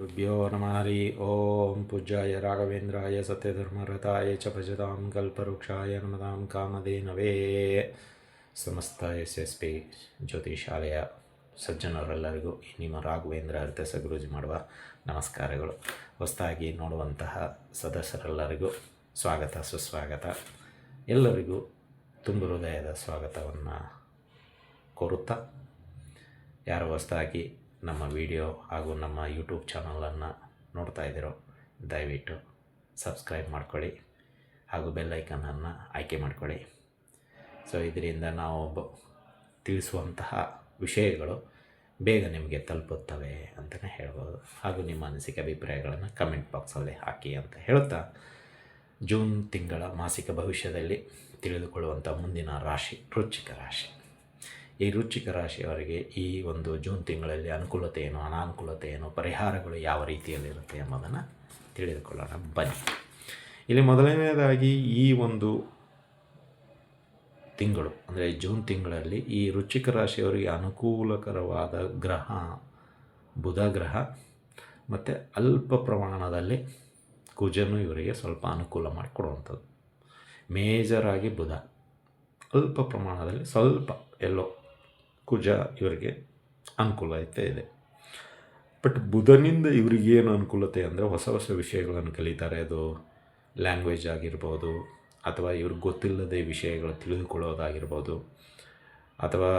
ಗುರುಭ್ಯೋ ನಮಃ ಹರಿ ಓಂ ಪೂಜಾಯ ರಾಘವೇಂದ್ರಾಯ ಸತ್ಯಧರ್ಮರತಾಯ ಚ ಭಜತಾಂ ಕಲ್ಪವೃಕ್ಷಾಯ ನಮತಾಂ ಕಾಮಧೇನವೇ ಸಮಸ್ತ ಎಸ್ ಎಸ್ ಪಿ ಜ್ಯೋತಿಷಾಲಯ ಸಜ್ಜನರೆಲ್ಲರಿಗೂ ನಿಮ್ಮ ರಾಘವೇಂದ್ರ ಅರ್ಥ ಸಗುರುಜಿ ಮಾಡುವ ನಮಸ್ಕಾರಗಳು. ಹೊಸದಾಗಿ ನೋಡುವಂತಹ ಸದಸ್ಯರೆಲ್ಲರಿಗೂ ಸ್ವಾಗತ, ಸುಸ್ವಾಗತ. ಎಲ್ಲರಿಗೂ ತುಂಬ ಹೃದಯದ ಸ್ವಾಗತವನ್ನು ಕೋರುತ್ತಾ, ಯಾರು ಹೊಸದಾಗಿ ನಮ್ಮ ವಿಡಿಯೋ ಹಾಗೂ ನಮ್ಮ ಯೂಟ್ಯೂಬ್ ಚಾನಲನ್ನು ನೋಡ್ತಾ ಇದ್ದೀರೋ, ದಯವಿಟ್ಟು ಸಬ್ಸ್ಕ್ರೈಬ್ ಮಾಡ್ಕೊಳ್ಳಿ ಹಾಗೂ ಬೆಲ್ ಐಕನನ್ನು ಆಯ್ಕೆ ಮಾಡ್ಕೊಳ್ಳಿ. ಸೊ, ಇದರಿಂದ ನಾವು ತಿಳಿಸುವಂತಹ ವಿಷಯಗಳು ಬೇಗ ನಿಮಗೆ ತಲುಪುತ್ತವೆ ಅಂತಲೇ ಹೇಳ್ಬೋದು. ಹಾಗೂ ನಿಮ್ಮ ಅನಿಸಿಕೆ ಅಭಿಪ್ರಾಯಗಳನ್ನು ಕಮೆಂಟ್ ಬಾಕ್ಸಲ್ಲಿ ಹಾಕಿ ಅಂತ ಹೇಳುತ್ತಾ, ಜೂನ್ ತಿಂಗಳ ಮಾಸಿಕ ಭವಿಷ್ಯದಲ್ಲಿ ತಿಳಿದುಕೊಳ್ಳುವಂಥ ಮುಂದಿನ ರಾಶಿ ರುಚಿಕ ರಾಶಿ. ಈ ವೃಶ್ಚಿಕ ರಾಶಿಯವರಿಗೆ ಈ ಒಂದು ಜೂನ್ ತಿಂಗಳಲ್ಲಿ ಅನುಕೂಲತೆ ಏನು, ಅನಾನುಕೂಲತೆ ಏನು, ಪರಿಹಾರಗಳು ಯಾವ ರೀತಿಯಲ್ಲಿರುತ್ತೆ ಎಂಬುದನ್ನು ತಿಳಿದುಕೊಳ್ಳೋಣ. ಬನ್ನಿ. ಇಲ್ಲಿ ಮೊದಲನೇದಾಗಿ ಈ ಒಂದು ತಿಂಗಳು, ಅಂದರೆ ಜೂನ್ ತಿಂಗಳಲ್ಲಿ ಈ ವೃಶ್ಚಿಕ ರಾಶಿಯವರಿಗೆ ಅನುಕೂಲಕರವಾದ ಗ್ರಹ, ಬುಧ ಗ್ರಹ, ಮತ್ತು ಅಲ್ಪ ಪ್ರಮಾಣದಲ್ಲಿ ಕುಜನು ಇವರಿಗೆ ಸ್ವಲ್ಪ ಅನುಕೂಲ ಮಾಡಿಕೊಡುವಂಥದ್ದು. ಮೇಜರಾಗಿ ಬುಧ. ಅಲ್ಪ ಪ್ರಮಾಣದಲ್ಲಿ ಸ್ವಲ್ಪ ಎಲ್ಲೋ ಕುಜ ಇವರಿಗೆ ಅನುಕೂಲತೆ ಇದೆ. ಬಟ್ ಬುಧನಿಂದ ಇವರಿಗೇನು ಅನುಕೂಲತೆ ಅಂದರೆ ಹೊಸ ಹೊಸ ವಿಷಯಗಳನ್ನು ಕಲಿತಾರೆ. ಅದು ಲ್ಯಾಂಗ್ವೇಜ್ ಆಗಿರ್ಬೋದು ಅಥವಾ ಇವ್ರಿಗೆ ಗೊತ್ತಿಲ್ಲದೆ ವಿಷಯಗಳು ತಿಳಿದುಕೊಳ್ಳೋದಾಗಿರ್ಬೋದು ಅಥವಾ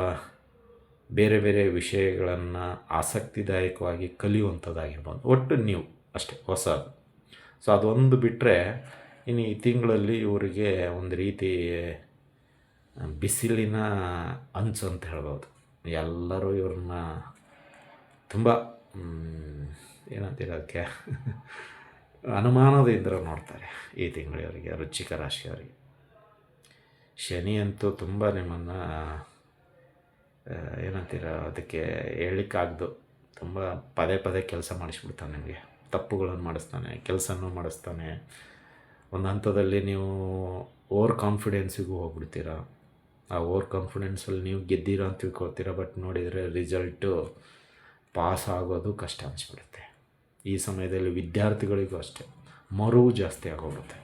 ಬೇರೆ ಬೇರೆ ವಿಷಯಗಳನ್ನು ಆಸಕ್ತಿದಾಯಕವಾಗಿ ಕಲಿಯುವಂಥದ್ದಾಗಿರ್ಬೋದು. ಒಟ್ಟು ನೀವು ಅಷ್ಟೇ ಹೊಸ ಸೊ ಅದೊಂದು ಬಿಟ್ಟರೆ ಇನ್ನು ಈ ತಿಂಗಳಲ್ಲಿ ಇವರಿಗೆ ಒಂದು ರೀತಿ ಬಿಸಿಲಿನ ಅಂಚು ಅಂತ ಹೇಳ್ಬೋದು. ಎಲ್ಲರೂ ಇವ್ರನ್ನ ತುಂಬ ಏನಂತೀರ ಅದಕ್ಕೆ? ಅನುಮಾನದಿಂದ ನೋಡ್ತಾರೆ ಈ ತಿಂಗಳಿವರಿಗೆ ರುಚಿಕ ರಾಶಿಯವರಿಗೆ. ಶನಿ ಅಂತೂ ತುಂಬ ನಿಮ್ಮನ್ನು ಏನಂತೀರ ಅದಕ್ಕೆ ಹೇಳಲಿಕ್ಕಾಗ್ದು ತುಂಬ ಪದೇ ಪದೇ ಕೆಲಸ ಮಾಡಿಸ್ಬಿಡ್ತಾನೆ ನಿಮಗೆ. ತಪ್ಪುಗಳನ್ನು ಮಾಡಿಸ್ತಾನೆ, ಕೆಲಸನೂ ಮಾಡಿಸ್ತಾನೆ. ಒಂದು ಹಂತದಲ್ಲಿ ನೀವು ಓವರ್ ಕಾನ್ಫಿಡೆನ್ಸಿಗೂ ಹೋಗ್ಬಿಡ್ತೀರ. ಓವರ್ ಕಾನ್ಫಿಡೆನ್ಸಲ್ಲಿ ನೀವು ಗೆದ್ದೀರ ಅಂತ ತಿಳ್ಕೊಳ್ತೀರ ಬಟ್ ನೋಡಿದರೆ ರಿಸಲ್ಟು ಪಾಸ್ ಆಗೋದು ಕಷ್ಟ ಅನಿಸ್ಬಿಡುತ್ತೆ. ಈ ಸಮಯದಲ್ಲಿ ವಿದ್ಯಾರ್ಥಿಗಳಿಗೂ ಅಷ್ಟೇ, ಮರುವು ಜಾಸ್ತಿ ಆಗೋಗುತ್ತೆ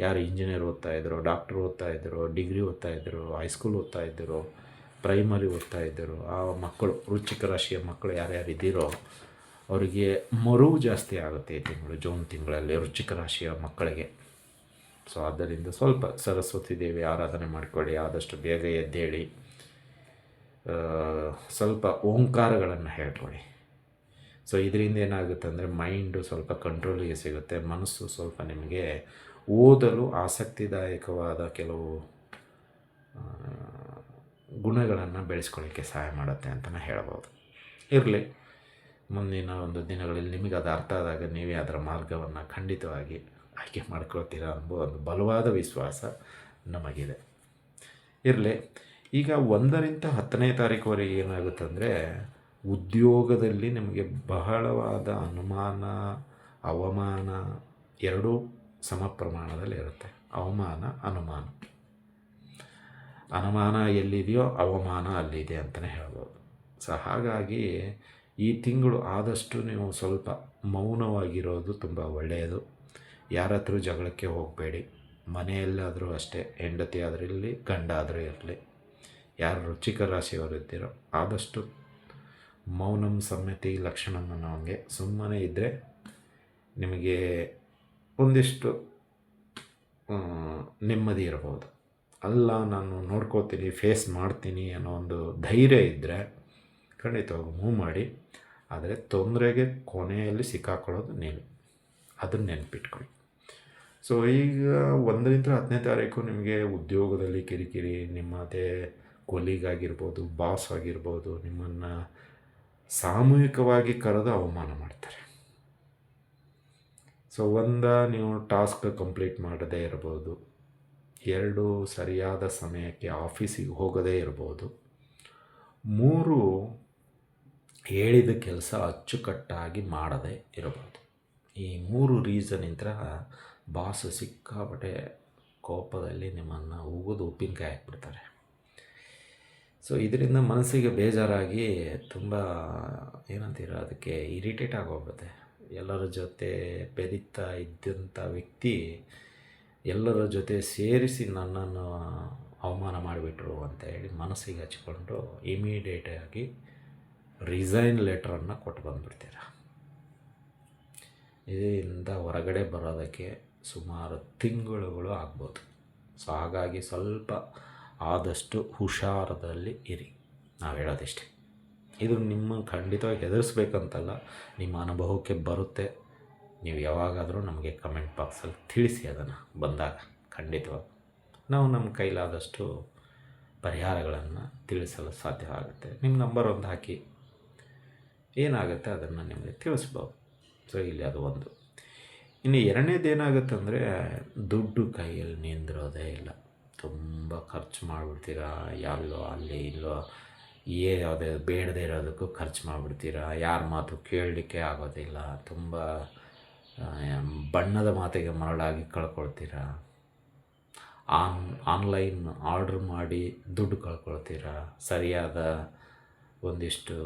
ಯಾರು ಇಂಜಿನಿಯರ್ ಓದ್ತಾ ಇದ್ದರು ಡಾಕ್ಟ್ರ್ ಓದ್ತಾ ಇದ್ದರು ಡಿಗ್ರಿ ಓದ್ತಾ ಹೈ ಹೈಸ್ಕೂಲ್ ಓದ್ತಾ ಇದ್ದರು ಪ್ರೈಮರಿ ಓದ್ತಾ ಇದ್ದರು ಆ ಮಕ್ಕಳು ರುಚಿಕ ರಾಶಿಯ ಮಕ್ಕಳು ಯಾರ್ಯಾರು ಇದ್ದೀರೋ, ಅವರಿಗೆ ಮರುವು ಜಾಸ್ತಿ ಆಗುತ್ತೆ ಈ ತಿಂಗಳು, ಜೂನ್ ತಿಂಗಳಲ್ಲಿ ರುಚಿಕ ರಾಶಿಯ ಮಕ್ಕಳಿಗೆ. ಸೊ ಆದ್ದರಿಂದ ಸ್ವಲ್ಪ ಸರಸ್ವತಿ ದೇವಿ ಆರಾಧನೆ ಮಾಡಿಕೊಳ್ಳಿ, ಆದಷ್ಟು ಬೇಗ ಎದ್ದೇಳಿ. ಸ್ವಲ್ಪ ಓಂಕಾರಗಳನ್ನು ಹೇಳ್ಕೊಳ್ಳಿ. ಸೊ ಇದರಿಂದ ಏನಾಗುತ್ತೆ ಅಂದರೆ ಮೈಂಡು ಸ್ವಲ್ಪ ಕಂಟ್ರೋಲಿಗೆ ಸಿಗುತ್ತೆ, ಮನಸ್ಸು ಸ್ವಲ್ಪ ನಿಮಗೆ ಓದಲು ಆಸಕ್ತಿದಾಯಕವಾದ ಕೆಲವು ಗುಣಗಳನ್ನು ಬೆಳೆಸ್ಕೊಳ್ಳಿಕ್ಕೆ ಸಹಾಯ ಮಾಡುತ್ತೆ ಅಂತಲೇ ಹೇಳ್ಬೋದು. ಇರಲಿ, ಮುಂದಿನ ಒಂದು ದಿನಗಳಲ್ಲಿ ನಿಮಗೆ ಅದು ಅರ್ಥ ಆದಾಗ ನೀವೇ ಅದರ ಮಾರ್ಗವನ್ನು ಖಂಡಿತವಾಗಿ ಆಯ್ಕೆ ಮಾಡ್ಕೊಳ್ತೀರಾ ಅನ್ನೋ ಒಂದು ಬಲವಾದ ವಿಶ್ವಾಸ ನಮಗಿದೆ. ಇರಲಿ, ಈಗ ಒಂದರಿಂದ ಹತ್ತನೇ ತಾರೀಕುವರೆಗೆ ಏನಾಗುತ್ತೆ ಅಂದರೆ ಉದ್ಯೋಗದಲ್ಲಿ ನಿಮಗೆ ಬಹಳವಾದ ಅನುಮಾನ, ಅವಮಾನ ಎರಡೂ ಸಮ ಪ್ರಮಾಣದಲ್ಲಿ ಇರುತ್ತೆ. ಅವಮಾನ, ಅನುಮಾನ. ಅನುಮಾನ ಎಲ್ಲಿದೆಯೋ ಅವಮಾನ ಅಲ್ಲಿದೆ ಅಂತಲೇ ಹೇಳ್ಬೋದು. ಸೊ, ಹಾಗಾಗಿ ಈ ತಿಂಗಳು ಆದಷ್ಟು ನೀವು ಸ್ವಲ್ಪ ಮೌನವಾಗಿರೋದು ತುಂಬ ಒಳ್ಳೆಯದು. ಯಾರ ಹತ್ರ ಜಗಳಕ್ಕೆ ಹೋಗಬೇಡಿ. ಮನೆಯಲ್ಲಾದರೂ ಅಷ್ಟೇ, ಹೆಂಡತಿ ಆದರೂ ಇರಲಿ, ಗಂಡ ಆದರೂ ಇರಲಿ. ಯಾರು ರುಚಿಕ ರಾಶಿಯವರು ಇದ್ದೀರೋ ಆದಷ್ಟು ಮೌನಂ ಸಮ್ಮತಿ ಲಕ್ಷಣಂ ಅನ್ನೋಂಗೆ ಸುಮ್ಮನೆ ಇದ್ದರೆ ನಿಮಗೆ ಒಂದಿಷ್ಟು ನೆಮ್ಮದಿ ಇರಬಹುದು. ಅಲ್ಲ, ನಾನು ನೋಡ್ಕೋತೀನಿ ಫೇಸ್ ಮಾಡ್ತೀನಿ ಅನ್ನೋ ಒಂದು ಧೈರ್ಯ ಇದ್ದರೆ ಖಂಡಿತವಾಗಿ ಮೂವ್ ಮಾಡಿ. ಆದರೆ ತೊಂದರೆಗೆ ಕೊನೆಯಲ್ಲಿ ಸಿಕ್ಕಾಕೊಳ್ಳೋದು ನೀವು. ಅದನ್ನು ನೆನಪಿಟ್ಕೊಳ್ಳಿ. ಸೊ ಈಗ ಒಂದರಿಂದ ಹತ್ತನೇ ತಾರೀಕು ನಿಮಗೆ ಉದ್ಯೋಗದಲ್ಲಿ ಕಿರಿಕಿರಿ ನಿಮ್ಮದೇ ಕೊಲೀಗ್ ಆಗಿರ್ಬೋದು ಬಾಸ್ ಆಗಿರ್ಬೋದು, ನಿಮ್ಮನ್ನು ಸಾಮೂಹಿಕವಾಗಿ ಕರೆದು ಅವಮಾನ ಮಾಡ್ತಾರೆ. ಸೊ ಒಂದ ನೀವು ಟಾಸ್ಕ್ ಕಂಪ್ಲೀಟ್ ಮಾಡದೇ ಇರ್ಬೋದು, ಎರಡು ಸರಿಯಾದ ಸಮಯಕ್ಕೆ ಆಫೀಸಿಗೆ ಹೋಗದೇ ಇರ್ಬೋದು, ಮೂರು ಹೇಳಿದ ಕೆಲಸ ಅಚ್ಚುಕಟ್ಟಾಗಿ ಮಾಡದೇ ಇರಬಹುದು ಈ ಮೂರು ರೀಸನಿಂದ ಬಾಸ್ ಸಿಕ್ಕಾಪಟ್ಟೆ ಕೋಪದಲ್ಲಿ ನಿಮ್ಮನ್ನು ಉಗಿದು ಉಪ್ಪಿನಕಾಯಿ ಹಾಕ್ಬಿಡ್ತಾರೆ. ಸೊ ಇದರಿಂದ ಮನಸ್ಸಿಗೆ ಬೇಜಾರಾಗಿ ತುಂಬ, ಏನಂತೀರ, ಅದಕ್ಕೆ ಇರಿಟೇಟ್ ಆಗೋಗುತ್ತೆ ಎಲ್ಲರ ಜೊತೆ ಬೆರೀತಾ ಇದ್ದಂಥ ವ್ಯಕ್ತಿ ಎಲ್ಲರ ಜೊತೆ ಸೇರಿಸಿ ನನ್ನನ್ನು ಅವಮಾನ ಮಾಡಿಬಿಟ್ರು ಅಂತ ಹೇಳಿ ಮನಸ್ಸಿಗೆ ಹಚ್ಕೊಂಡು ಇಮಿಡಿಯೇಟಾಗಿ ರಿಸೈನ್ ಲೆಟ್ರನ್ನು ಕೊಟ್ಟು ಬಂದುಬಿಡ್ತೀರ. ಇದರಿಂದ ಹೊರಗಡೆ ಬರೋದಕ್ಕೆ ಸುಮಾರು ತಿಂಗಳುಗಳು ಆಗ್ಬೋದು. ಸೊ, ಹಾಗಾಗಿ ಸ್ವಲ್ಪ ಆದಷ್ಟು ಹುಷಾರದಲ್ಲಿ ಇರಿ. ನಾವು ಹೇಳೋದಿಷ್ಟೇ. ಇದು ನಿಮ್ಮ ಖಂಡಿತವಾಗಿ ಹೆದರಿಸ್ಬೇಕಂತಲ್ಲ, ನಿಮ್ಮ ಅನುಭವಕ್ಕೆ ಬರುತ್ತೆ. ನೀವು ಯಾವಾಗಾದರೂ ನಮಗೆ ಕಮೆಂಟ್ ಬಾಕ್ಸಲ್ಲಿ ತಿಳಿಸಿ ಅದನ್ನು ಬಂದಾಗ ಖಂಡಿತವಾಗಿ ನಾವು ನಮ್ಮ ಕೈಲಾದಷ್ಟು ಪರಿಹಾರಗಳನ್ನು ತಿಳಿಸಲು ಸಾಧ್ಯ ಆಗುತ್ತೆ ನಿಮ್ಮ ನಂಬರ್ ಒಂದು ಹಾಕಿ. ಏನಾಗುತ್ತೆ ಅದನ್ನು ನಿಮಗೆ ತಿಳಿಸ್ಬೋದು. ಸೊ, ಇಲ್ಲಿ ಅದು ಒಂದು. ಇನ್ನು ಎರಡನೇದು ಏನಾಗುತ್ತೆ ಅಂದರೆ ದುಡ್ಡು ಕೈಯಲ್ಲಿ ನಿಂದಿರೋದೇ ಇಲ್ಲ. ತುಂಬ ಖರ್ಚು ಮಾಡಿಬಿಡ್ತೀರಾ ಎಲ್ಲೋ ಅಲ್ಲಿ ಇಲ್ಲೋ, ಏ ಯಾವುದೇ ಬೇಡದೇ ಇರೋದಕ್ಕೂ ಖರ್ಚು ಮಾಡಿಬಿಡ್ತೀರಾ, ಯಾರ ಮಾತು ಕೇಳಲಿಕ್ಕೆ ಆಗೋದಿಲ್ಲ ತುಂಬ ಬಣ್ಣದ ಮಾತಿಗೆ ಮರಳಾಗಿ ಕಳ್ಕೊಳ್ತೀರಾ, ಆನ್, ಆನ್ಲೈನ್ ಆರ್ಡ್ರ್ ಮಾಡಿ ದುಡ್ಡು ಕಳ್ಕೊಳ್ತೀರಾ, ಸರಿಯಾದ ಒಂದಿಷ್ಟು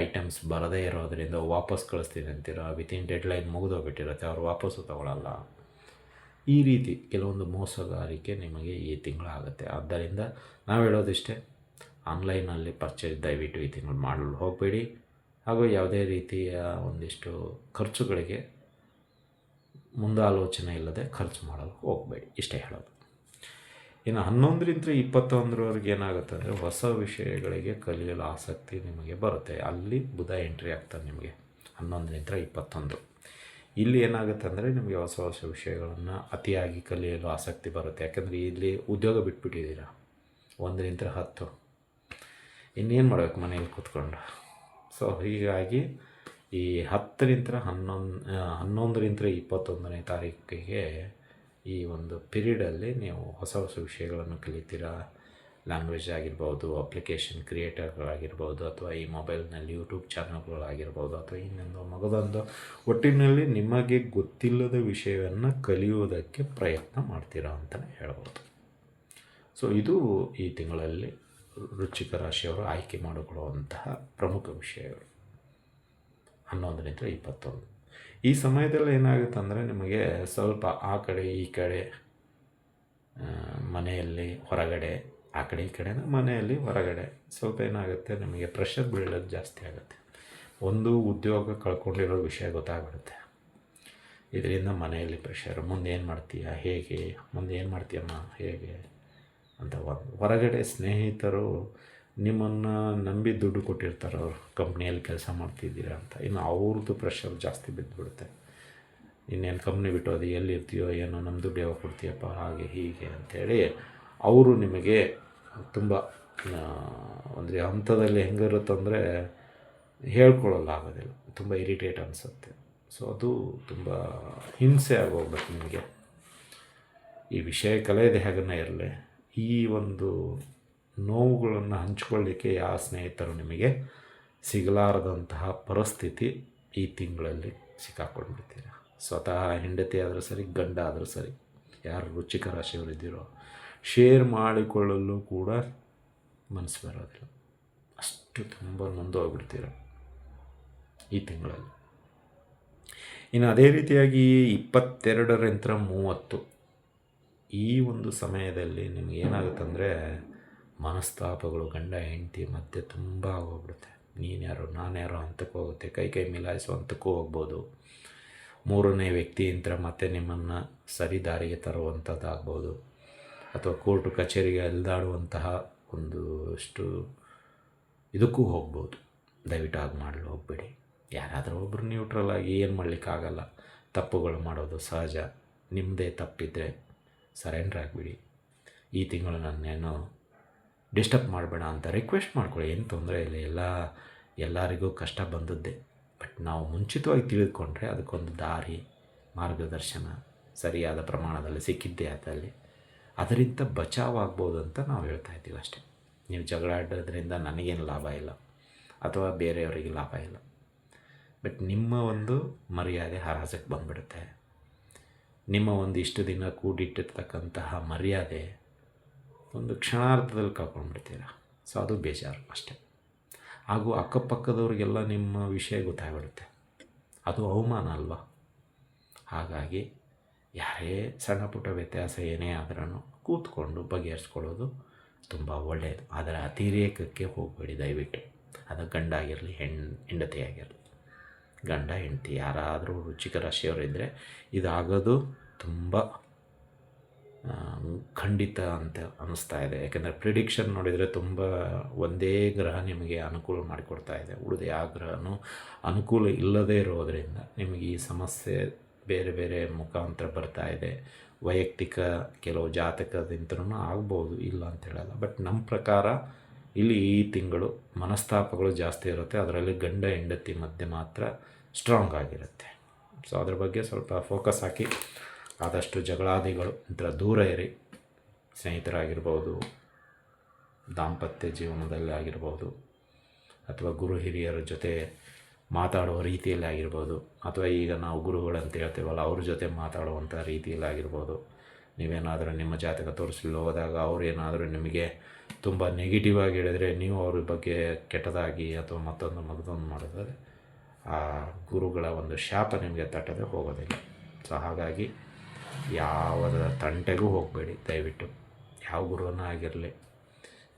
ಐಟಮ್ಸ್ ಬರದೇ ಇರೋದರಿಂದ ವಾಪಸ್ ಕಳಿಸ್ತೀನಿ ಅಂತೀರ? ವಿತಿನ್ ಡೆಡ್ಲೈನ್ ಮುಗಿದೋಗ್ಬಿಟ್ಟಿರುತ್ತೆ, ಅವ್ರು ವಾಪಸ್ಸು ತಗೊಳ್ಳಲ್ಲ ಈ ರೀತಿ ಕೆಲವೊಂದು ಮೋಸಗಾರಿಕೆ ನಿಮಗೆ ಈ ತಿಂಗಳಾಗುತ್ತೆ. ಆದ್ದರಿಂದ ನಾವು ಹೇಳೋದಿಷ್ಟೇ ಆನ್ಲೈನಲ್ಲಿ ಪರ್ಚೇಸ್ ದಯವಿಟ್ಟು ಈ ತಿಂಗಳು ಮಾಡಲು ಹೋಗಬೇಡಿ. ಹಾಗೂ ಯಾವುದೇ ರೀತಿಯ ಒಂದಿಷ್ಟು ಖರ್ಚುಗಳಿಗೆ ಮುಂದಾಲೋಚನೆ ಇಲ್ಲದೆ ಖರ್ಚು ಮಾಡಲು ಹೋಗಬೇಡಿ. ಇಷ್ಟೇ ಹೇಳೋದು. ಇನ್ನು ಹನ್ನೊಂದರಿಂದ ಇಪ್ಪತ್ತೊಂದರವರೆಗೆ ಏನಾಗುತ್ತೆ ಅಂದರೆ ಹೊಸ ವಿಷಯಗಳಿಗೆ ಕಲಿಯಲು ಆಸಕ್ತಿ ನಿಮಗೆ ಬರುತ್ತೆ. ಅಲ್ಲಿ ಬುಧ ಎಂಟ್ರಿ ಆಗ್ತಾನೆ ನಿಮಗೆ, ಹನ್ನೊಂದರಿಂದ ಇಪ್ಪತ್ತೊಂದು. ಇಲ್ಲಿ ಏನಾಗುತ್ತೆ ಅಂದರೆ ನಿಮಗೆ ಹೊಸ ಹೊಸ ವಿಷಯಗಳನ್ನು ಅತಿಯಾಗಿ ಕಲಿಯಲು ಆಸಕ್ತಿ ಬರುತ್ತೆ. ಯಾಕೆಂದರೆ ಇಲ್ಲಿ ಉದ್ಯೋಗ ಬಿಟ್ಬಿಟ್ಟಿದ್ದೀರ? ಒಂದರಿಂದ ಹತ್ತು. ಇನ್ನೇನು ಮಾಡಬೇಕು ಮನೆಯಲ್ಲಿ ಕೂತ್ಕೊಂಡು? ಸೊ ಹೀಗಾಗಿ ಈ ಹತ್ತರಿಂದ ಹನ್ನೊಂದು, ಹನ್ನೊಂದರಿಂದ ಇಪ್ಪತ್ತೊಂದನೇ ತಾರೀಕಿಗೆ ಈ ಒಂದು ಪಿರಿಯಡಲ್ಲಿ ನೀವು ಹೊಸ ಹೊಸ ವಿಷಯಗಳನ್ನು ಕಲಿತೀರಾ? ಲ್ಯಾಂಗ್ವೇಜ್ ಆಗಿರ್ಬೋದು ಅಪ್ಲಿಕೇಶನ್ ಕ್ರಿಯೇಟರ್ಗಳಾಗಿರ್ಬೋದು ಅಥವಾ ಈ ಮೊಬೈಲ್ನಲ್ಲಿ ಯೂಟ್ಯೂಬ್ ಚಾನಲ್ಗಳಾಗಿರ್ಬೋದು ಅಥವಾ ಇನ್ನೊಂದು ಮಗದೊಂದು ಒಟ್ಟಿನಲ್ಲಿ ನಿಮಗೆ ಗೊತ್ತಿಲ್ಲದ ವಿಷಯವನ್ನು ಕಲಿಯುವುದಕ್ಕೆ ಪ್ರಯತ್ನ ಮಾಡ್ತೀರಾ ಅಂತಲೇ ಹೇಳ್ಬೋದು. ಸೊ ಇದು ಈ ತಿಂಗಳಲ್ಲಿ ವೃಶ್ಚಿಕ ರಾಶಿಯವರು ಆಯ್ಕೆ ಮಾಡಿಕೊಳ್ಳುವಂತಹ ಪ್ರಮುಖ ವಿಷಯಗಳು. ಹನ್ನೊಂದರಿಂದ ಇಪ್ಪತ್ತೊಂದು. ಈ ಸಮಯದಲ್ಲಿ ಏನಾಗುತ್ತೆ ಅಂದರೆ ನಿಮಗೆ ಸ್ವಲ್ಪ ಆ ಕಡೆ ಈ ಕಡೆ ಮನೆಯಲ್ಲಿ ಹೊರಗಡೆ, ಆ ಕಡೆ ಈ ಕಡೆ ಮನೆಯಲ್ಲಿ ಹೊರಗಡೆ ಸ್ವಲ್ಪ ಏನಾಗುತ್ತೆ, ನಿಮಗೆ ಪ್ರೆಷರ್ ಬೀಳೋದು ಜಾಸ್ತಿ ಆಗುತ್ತೆ. ಒಂದು ಉದ್ಯೋಗ ಕಳ್ಕೊಂಡಿರೋ ವಿಷಯ ಗೊತ್ತಾಗ್ಬಿಡುತ್ತೆ. ಇದರಿಂದ ಮನೆಯಲ್ಲಿ ಪ್ರೆಷರ್ ಮುಂದೆ ಏನು ಮಾಡ್ತೀಯ, ಹೇಗೆ, ಮುಂದೆ ಏನು ಮಾಡ್ತೀಯಮ್ಮ, ಹೇಗೆ ಅಂತ ಹೊರಗಡೆ ಸ್ನೇಹಿತರು ನಿಮ್ಮನ್ನು ನಂಬಿ ದುಡ್ಡು ಕೊಟ್ಟಿರ್ತಾರೆ ಅವರು. ಕಂಪ್ನಿಯಲ್ಲಿ ಕೆಲಸ ಮಾಡ್ತಿದ್ದೀರಾ ಅಂತ. ಇನ್ನು ಅವ್ರದ್ದು ಪ್ರೆಷರ್ ಜಾಸ್ತಿ ಬಿದ್ದುಬಿಡುತ್ತೆ. ಇನ್ನೇನು ಕಂಪ್ನಿ ಬಿಟ್ಟು ಅದು ಎಲ್ಲಿರ್ತೀಯೋ ಏನೋ ನಮ್ಮ ದುಡ್ಡು ಯಾವಾಗ ಕೊಡ್ತೀಯಪ್ಪ, ಹಾಗೆ, ಹೀಗೆ ಅಂಥೇಳಿ ಅವರು ನಿಮಗೆ ತುಂಬ ಒಂದು ಹಂತದಲ್ಲಿ ಹೆಂಗಿರುತ್ತಂದರೆ ಹೇಳ್ಕೊಳ್ಳಲ್ಲ ಆಗೋದಿಲ್ಲ ತುಂಬ ಇರಿಟೇಟ್ ಅನಿಸುತ್ತೆ. ಸೊ ಅದು ತುಂಬ ಹಿಂಸೆ ಆಗೋಗ್ಬೇಕು ನಿಮಗೆ. ಈ ವಿಷಯ ಕಲೆಯದೆ ಹೇಗನ್ನ ಇರಲಿ. ಈ ಒಂದು ನೋವುಗಳನ್ನು ಹಂಚಿಕೊಳ್ಳಿಕ್ಕೆ ಯಾವ ಸ್ನೇಹಿತರು ನಿಮಗೆ ಸಿಗಲಾರದಂತಹ ಪರಿಸ್ಥಿತಿ ಈ ತಿಂಗಳಲ್ಲಿ ಸಿಕ್ಕಾಕೊಂಡ್ಬಿಡ್ತೀರ ಸ್ವತಃ ಹೆಂಡತಿ ಆದರೂ ಸರಿ, ಗಂಡ ಆದರೂ ಸರಿ, ಯಾರು ರುಚಿಕ ರಾಶಿಯವರಿದ್ದೀರೋ ಶೇರ್ ಮಾಡಿಕೊಳ್ಳಲು ಕೂಡ ಮನಸ್ಸು ಬರೋದಿಲ್ಲ. ಅಷ್ಟು ತುಂಬ ನೊಂದು ಈ ತಿಂಗಳಲ್ಲಿ? ಇನ್ನು ಅದೇ ರೀತಿಯಾಗಿ ಇಪ್ಪತ್ತೆರಡರಿಂದ ಮೂವತ್ತು ಈ ಒಂದು ಸಮಯದಲ್ಲಿ ನಿಮ್ಗೆ ಏನಾಗುತ್ತಂದರೆ ಮನಸ್ತಾಪಗಳು, ಗಂಡ, ಹೆಂಡತಿ ಮತ್ತೆ ತುಂಬ ಆಗೋಗ್ಬಿಡುತ್ತೆ ನೀನ್ಯಾರೋ ನಾನ್ಯಾರೋ ಹಂತಕ್ಕೂ ಹೋಗುತ್ತೆ. ಕೈ ಕೈ ಮಿಲಾಯಿಸೋ ಹಂತಕ್ಕೂ ಹೋಗ್ಬೋದು. ಮೂರನೇ ವ್ಯಕ್ತಿಯಿಂದ ಮತ್ತೆ ನಿಮ್ಮನ್ನು ಸರಿ ದಾರಿಗೆ ತರುವಂಥದ್ದಾಗ್ಬೋದು. ಅಥವಾ ಕೋರ್ಟು ಕಚೇರಿಗೆ ಅಲ್ದಾಡುವಂತಹ ಒಂದು ಅಷ್ಟು ಇದಕ್ಕೂ ಹೋಗ್ಬೋದು. ದಯವಿಟ್ಟು ಹಾಗೆ ಮಾಡಲು, ಹೋಗಬೇಡಿ. ಯಾರಾದರೂ ಒಬ್ಬರು ನ್ಯೂಟ್ರಲ್ ಆಗಿ ಏನು ಮಾಡಲಿಕ್ಕಾಗಲ್ಲ. ತಪ್ಪುಗಳು ಮಾಡೋದು ಸಹಜ. ನಿಮ್ಮದೇ ತಪ್ಪಿದ್ರೆ ಸರೆಂಡ್ರ್ ಆಗಿಬಿಡಿ. ಈ ತಿಂಗಳು ನನ್ನೇನು ಡಿಸ್ಟರ್ಬ್ ಮಾಡಬೇಡ ಅಂತ ರಿಕ್ವೆಸ್ಟ್ ಮಾಡ್ಕೊಳ್ಳಿ. ಏನು ತೊಂದರೆ ಇಲ್ಲ. ಎಲ್ಲ, ಎಲ್ಲರಿಗೂ ಕಷ್ಟ ಬಂದದ್ದೇ. ಬಟ್ ನಾವು ಮುಂಚಿತವಾಗಿ ತಿಳಿದುಕೊಂಡ್ರೆ ಅದಕ್ಕೊಂದು ದಾರಿ, ಮಾರ್ಗದರ್ಶನ ಸರಿಯಾದ ಪ್ರಮಾಣದಲ್ಲಿ ಸಿಕ್ಕಿದ್ದೇ ಅದರಲ್ಲಿ ಅದರಿಂದ ಬಚಾವಾಗ್ಬೋದು ಅಂತ ನಾವು ಹೇಳ್ತಾ ಇದ್ದೀವಿ ಅಷ್ಟೇ. ನೀವು ಜಗಳ ಆಡೋದ್ರಿಂದ ನನಗೇನು ಲಾಭ ಇಲ್ಲ. ಅಥವಾ ಬೇರೆಯವರಿಗೆ ಲಾಭ ಇಲ್ಲ. ಬಟ್ ನಿಮ್ಮ ಒಂದು ಮರ್ಯಾದೆ ಹರಾಜಕ್ಕೆ ಬಂದ್ಬಿಡುತ್ತೆ. ನಿಮ್ಮ ಒಂದು ಇಷ್ಟು ದಿನ ಕೂಡಿಟ್ಟಿರ್ತಕ್ಕಂತಹ ಮರ್ಯಾದೆ ಒಂದು ಕ್ಷಣಾರ್ಧದಲ್ಲಿ ಕಳ್ಕೊಂಡ್ಬಿಡ್ತೀರ. ಸೊ ಅದು ಬೇಜಾರು ಅಷ್ಟೇ. ಹಾಗೂ ಅಕ್ಕಪಕ್ಕದವ್ರಿಗೆಲ್ಲ ನಿಮ್ಮ ವಿಷಯ ಗೊತ್ತಾಗ್ಬಿಡುತ್ತೆ. ಅದು ಅವಮಾನ ಅಲ್ವಾ? ಹಾಗಾಗಿ ಯಾರೇ ಸಣ್ಣ ಪುಟ್ಟ ವ್ಯತ್ಯಾಸ ಏನೇ ಆದ್ರೂ ಕೂತ್ಕೊಂಡು ಬಗೆಹರಿಸ್ಕೊಳ್ಳೋದು ತುಂಬ ಒಳ್ಳೆಯದು ಆದರೆ ಅತಿರೇಕಕ್ಕೆ ಹೋಗಬೇಡಿ ದಯವಿಟ್ಟು. ಅದು ಗಂಡ ಆಗಿರಲಿ ಹೆಣ್ಣು ಹೆಂಡತಿ ಆಗಿರಲಿ ಗಂಡ, ಹೆಂಡತಿ, ಯಾರಾದರೂ ರುಚಿಕರ ರಾಶಿಯವರಿದ್ದರೆ ಇದಾಗೋದು ತುಂಬ ಖಂಡಿತ ಅಂತ ಅನ್ನಿಸ್ತಾ ಇದೆ. ಯಾಕೆಂದರೆ ಪ್ರಿಡಿಕ್ಷನ್ ನೋಡಿದರೆ ತುಂಬ ಒಂದೇ ಗ್ರಹ ನಿಮಗೆ ಅನುಕೂಲ ಮಾಡಿಕೊಡ್ತಾ ಇದೆ. ಉಳಿದ ಯಾವ ಗ್ರಹನೂ ಅನುಕೂಲ ಇಲ್ಲದೇ ಇರೋದರಿಂದ ನಿಮಗೆ ಈ ಸಮಸ್ಯೆ ಬೇರೆ ಬೇರೆ ಮುಖಾಂತರ ಬರ್ತಾ ಇದೆ. ವೈಯಕ್ತಿಕ ಕೆಲವು ಜಾತಕದಿಂದನೂ ಆಗ್ಬೋದು, ಇಲ್ಲ ಅಂತ ಹೇಳಲ್ಲ. ಬಟ್ ನಮ್ಮ ಪ್ರಕಾರ ಇಲ್ಲಿ ಈ ತಿಂಗಳು ಮನಸ್ತಾಪಗಳು ಜಾಸ್ತಿ ಇರುತ್ತೆ. ಅದರಲ್ಲಿ ಗಂಡ, ಹೆಂಡತಿ ಮಧ್ಯೆ ಮಾತ್ರ ಸ್ಟ್ರಾಂಗ್ ಆಗಿರುತ್ತೆ. ಸೊ ಅದ್ರ ಬಗ್ಗೆ ಸ್ವಲ್ಪ ಫೋಕಸ್ ಹಾಕಿ ಆದಷ್ಟು ಜಗಳಾದಿಗಳು ಒಂಥರ ದೂರ ಇರಿ. ಸ್ನೇಹಿತರಾಗಿರ್ಬೋದು, ದಾಂಪತ್ಯ ಜೀವನದಲ್ಲಿ ಆಗಿರ್ಬೋದು, ಅಥವಾ ಗುರು ಹಿರಿಯರ ಜೊತೆ ಮಾತಾಡುವ ರೀತಿಯಲ್ಲಿ ಆಗಿರ್ಬೋದು, ಅಥವಾ ಈಗ ನಾವು ಗುರುಗಳಂತ ಹೇಳ್ತೇವಲ್ಲ, ಅವ್ರ ಜೊತೆ ಮಾತಾಡುವಂಥ ರೀತಿಯಲ್ಲಿ ಆಗಿರ್ಬೋದು. ನೀವೇನಾದರೂ ನಿಮ್ಮ ಜಾತಕ ತೋರಿಸಲು ಹೋದಾಗ ಅವರೇನಾದರೂ ನಿಮಗೆ ತುಂಬ ನೆಗೆಟಿವ್ ಆಗಿ ಹೇಳಿದರೆ ನೀವು ಅವ್ರ ಬಗ್ಗೆ ಕೆಟ್ಟದಾಗಿ ಅಥವಾ ಮತ್ತೊಂದು ಮಗದೊಂದು ಮಾಡಿದ್ರೆ ಆ ಗುರುಗಳ ಒಂದು ಶಾಪ ನಿಮಗೆ ತಟ್ಟದೆ ಹೋಗೋದಿಲ್ಲ. ಸೊ ಹಾಗಾಗಿ ಯಾವುದರ ತಂಟೆಗೂ ಹೋಗಬೇಡಿ, ದಯವಿಟ್ಟು. ಯಾವ ಗುರುವನ್ನು ಆಗಿರಲಿ.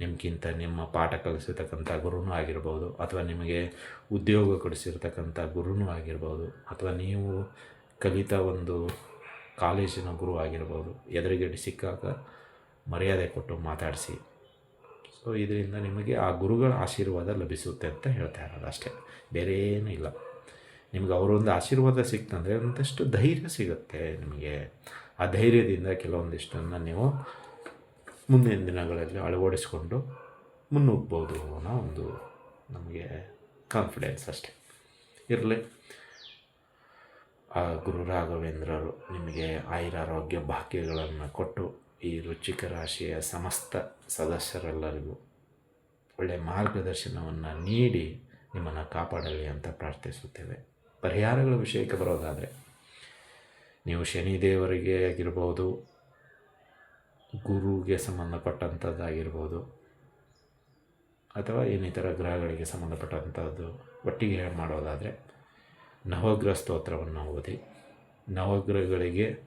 ನಿಮ್ಗಿಂತ ನಿಮ್ಮ ಪಾಠ ಕಲಿಸಿರ್ತಕ್ಕಂಥ ಗುರುನೂ ಆಗಿರ್ಬೋದು, ಅಥವಾ ನಿಮಗೆ ಉದ್ಯೋಗ ಕೊಡಿಸಿರ್ತಕ್ಕಂಥ ಗುರುನೂ ಆಗಿರ್ಬೋದು, ಅಥವಾ ನೀವು ಕಲಿತ ಒಂದು ಕಾಲೇಜಿನ ಗುರು ಆಗಿರ್ಬೋದು, ಎದುರುಗಡೆ ಸಿಕ್ಕಾಗ ಮರ್ಯಾದೆ ಕೊಟ್ಟು ಮಾತಾಡಿಸಿ. ಸೊ, ಇದರಿಂದ ನಿಮಗೆ ಆ ಗುರುಗಳ ಆಶೀರ್ವಾದ ಲಭಿಸುತ್ತೆ ಅಂತ ಹೇಳ್ತಾ ಇರೋದು ಅಷ್ಟೇ. ಬೇರೆ ಏನೂ ಇಲ್ಲ. ನಿಮ್ಗೆ ಅವರೊಂದು ಆಶೀರ್ವಾದ ಸಿಕ್ತಂದರೆ ಒಂದಷ್ಟು ಧೈರ್ಯ ಸಿಗುತ್ತೆ ನಿಮಗೆ. ಆ ಧೈರ್ಯದಿಂದ ಕೆಲವೊಂದಿಷ್ಟನ್ನು ನೀವು ಮುಂದಿನ ದಿನಗಳಲ್ಲಿ ಅಳವಡಿಸ್ಕೊಂಡು ಮುನ್ನುಗ್ಬೋದು ಅನ್ನೋ ಒಂದು ನಮಗೆ ಕಾನ್ಫಿಡೆನ್ಸ್ ಅಷ್ಟೆ. ಇರಲಿ. ಆ ಗುರು ರಾಘವೇಂದ್ರರು ನಿಮಗೆ ಆಯುರಾರೋಗ್ಯ ಭಾಗ್ಯಗಳನ್ನು ಕೊಟ್ಟು ಈ ರುಚಿಕ ರಾಶಿಯ ಸಮಸ್ತ ಸದಸ್ಯರೆಲ್ಲರಿಗೂ ಒಳ್ಳೆಯ ಮಾರ್ಗದರ್ಶನವನ್ನು ನೀಡಿ ನಿಮ್ಮನ್ನು ಕಾಪಾಡಲಿ ಅಂತ ಪ್ರಾರ್ಥಿಸುತ್ತೇವೆ. ಪರಿಹಾರಗಳ ವಿಷಯಕ್ಕೆ ಬರೋದಾದರೆ, ನೀವು ಶನಿದೇವರಿಗೆ ಆಗಿರ್ಬೋದು, ಗುರುಗೆ ಸಂಬಂಧಪಟ್ಟಂಥದ್ದಾಗಿರ್ಬೋದು, ಅಥವಾ ಇನ್ನಿತರ ಗ್ರಹಗಳಿಗೆ ಸಂಬಂಧಪಟ್ಟಂಥದ್ದು, ಒಟ್ಟಿಗೆ ಮಾಡೋದಾದರೆ, ನವಗ್ರಹ ಸ್ತೋತ್ರವನ್ನು ಓದಿ, ನವಗ್ರಹಗಳಿಗೆ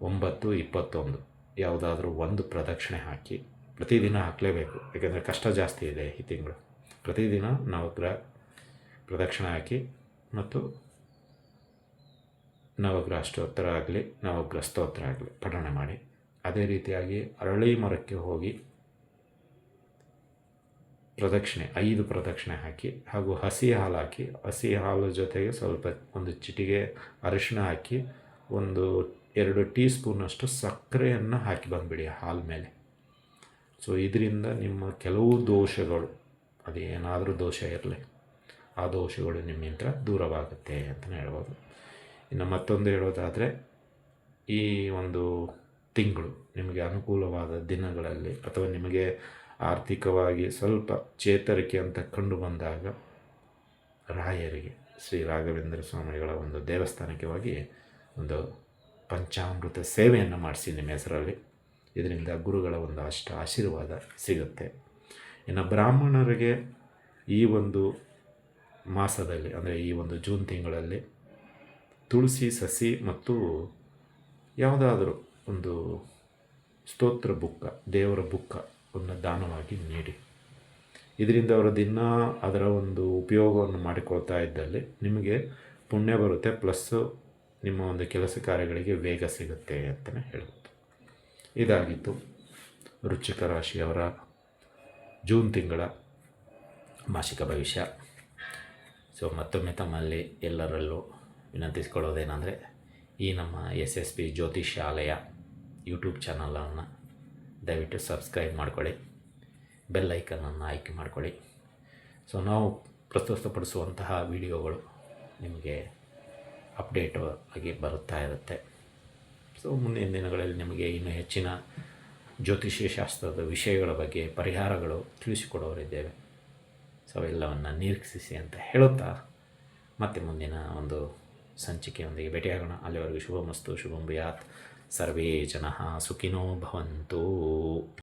ಒಂಬತ್ತು, ಇಪ್ಪತ್ತೊಂದು, ಯಾವುದಾದ್ರೂ ಒಂದು ಪ್ರದಕ್ಷಿಣೆ ಹಾಕಿ, ಪ್ರತಿದಿನ ಹಾಕಲೇಬೇಕು, ಯಾಕೆಂದರೆ ಕಷ್ಟ ಜಾಸ್ತಿ ಇದೆ ಈ ತಿಂಗಳು. ಪ್ರತಿದಿನ ನವಗ್ರಹ ಪ್ರದಕ್ಷಿಣೆ ಹಾಕಿ ಮತ್ತು ನವಗ್ರಹ ಸ್ತೋತ್ರ ಆಗಲಿ, ನವಗ್ರಹ ಸ್ತೋತ್ರ ಆಗಲಿ, ಪಠಣೆ ಮಾಡಿ. ಅದೇ ರೀತಿಯಾಗಿ ಅರಳಿ ಮರಕ್ಕೆ ಹೋಗಿ ಪ್ರದಕ್ಷಿಣೆ, ಐದು ಪ್ರದಕ್ಷಿಣೆ ಹಾಕಿ ಹಾಗೂ ಹಸಿ ಹಾಲು ಹಾಕಿ, ಹಸಿ ಹಾಲು ಜೊತೆಗೆ ಸ್ವಲ್ಪ ಒಂದು ಚಿಟಿಗೆ ಅರಿಶಿಣ ಹಾಕಿ ಒಂದು ಎರಡು ಟೀ ಸ್ಪೂನಷ್ಟು ಸಕ್ಕರೆಯನ್ನು ಹಾಕಿ ಬಂದುಬಿಡಿ ಹಾಲು ಮೇಲೆ. ಸೊ ಇದರಿಂದ ನಿಮ್ಮ ಕೆಲವು ದೋಷಗಳು, ಅದೇನಾದರೂ ದೋಷ ಇರಲಿ, ಆ ದೋಷಗಳು ನಿಮ್ಮಿಂದ ದೂರವಾಗುತ್ತೆ ಅಂತಲೇ ಹೇಳ್ಬೋದು. ಇನ್ನು ಮತ್ತೊಂದು ಹೇಳೋದಾದರೆ, ಈ ಒಂದು ತಿಂಗಳು ನಿಮಗೆ ಅನುಕೂಲವಾದ ದಿನಗಳಲ್ಲಿ ಅಥವಾ ನಿಮಗೆ ಆರ್ಥಿಕವಾಗಿ ಸ್ವಲ್ಪ ಚೇತರಿಕೆ ಅಂತ ಕಂಡು ಬಂದಾಗ ರಾಯರಿಗೆ ಶ್ರೀ ರಾಘವೇಂದ್ರ ಸ್ವಾಮಿಗಳ ಒಂದು ದೇವಸ್ಥಾನಕ್ಕೆ ಹೋಗಿ ಒಂದು ಪಂಚಾಮೃತ ಸೇವೆಯನ್ನು ಮಾಡಿಸಿ ನಿಮ್ಮ ಹೆಸರಲ್ಲಿ. ಇದರಿಂದ ಗುರುಗಳ ಒಂದು ಅಷ್ಟ ಆಶೀರ್ವಾದ ಸಿಗುತ್ತೆ. ಇನ್ನು ಬ್ರಾಹ್ಮಣರಿಗೆ ಈ ಒಂದು ಮಾಸದಲ್ಲಿ, ಅಂದರೆ ಈ ಒಂದು ಜೂನ್ ತಿಂಗಳಲ್ಲಿ ತುಳಸಿ, ಸಸಿ ಮತ್ತು ಯಾವುದಾದರೂ ಒಂದು ಸ್ತೋತ್ರ ಬುಕ್ಕ, ದೇವರ ಬುಕ್ಕ ಒಂದು ದಾನವಾಗಿ ನೀಡಿ. ಇದರಿಂದ ಅವರು ದಿನ ಅದರ ಒಂದು ಉಪಯೋಗವನ್ನು ಮಾಡಿಕೊಳ್ತಾ ಇದ್ದಲ್ಲಿ ನಿಮಗೆ ಪುಣ್ಯ ಬರುತ್ತೆ ಪ್ಲಸ್ಸು ನಿಮ್ಮ ಒಂದು ಕೆಲಸ ಕಾರ್ಯಗಳಿಗೆ ವೇಗ ಸಿಗುತ್ತೆ ಅಂತಲೇ ಹೇಳ್ಬೋದು. ಇದಾಗಿತ್ತು ರುಚಿಕ ರಾಶಿಯವರ ಜೂನ್ ತಿಂಗಳ ಮಾಸಿಕ ಭವಿಷ್ಯ. ಸೊ ಮತ್ತೊಮ್ಮೆ ತಮ್ಮಲ್ಲಿ ಎಲ್ಲರಲ್ಲೂ ವಿನಂತಿಸ್ಕೊಳ್ಳೋದೇನೆಂದರೆ ಈ ನಮ್ಮ ಎಸ್ ಎಸ್ ಪಿ ಜ್ಯೋತಿಷ್ಯಾಲಯ ಯೂಟ್ಯೂಬ್ ಚಾನಲನ್ನು ದಯವಿಟ್ಟು ಸಬ್ಸ್ಕ್ರೈಬ್ ಮಾಡ್ಕೊಳ್ಳಿ, ಬೆಲ್ ಐಕನನ್ನು ಆಯ್ಕೆ ಮಾಡ್ಕೊಳ್ಳಿ. ಸೊ ನಾವು ಪ್ರಸ್ತುತಪಡಿಸುವಂತಹ ವಿಡಿಯೋಗಳು ನಿಮಗೆ ಅಪ್ಡೇಟು ಆಗಿ ಬರುತ್ತಾ ಇರುತ್ತೆ. ಸೊ ಮುಂದಿನ ದಿನಗಳಲ್ಲಿ ನಿಮಗೆ ಇನ್ನೂ ಹೆಚ್ಚಿನ ಜ್ಯೋತಿಷ್ಯ ಶಾಸ್ತ್ರದ ವಿಷಯಗಳ ಬಗ್ಗೆ ಪರಿಹಾರಗಳು ತಿಳಿಸಿಕೊಡೋರಿದ್ದೇವೆ. ಸೊ ಎಲ್ಲವನ್ನು ನಿರೀಕ್ಷಿಸಿ ಅಂತ ಹೇಳುತ್ತಾ ಮತ್ತೆ ಮುಂದಿನ ಒಂದು ಸಂಚಿಕೆಯೊಂದಿಗೆ ಭೇಟಿಯಾಗೋಣ ಅಲ್ಲಿವರೆಗೂ ಶುಭಮಸ್ತು ಶುಭಂ ಭೂಯಾತ್. ಸರ್ವೇ ಜನ ಸುಖಿನೋ ಭವಂತು.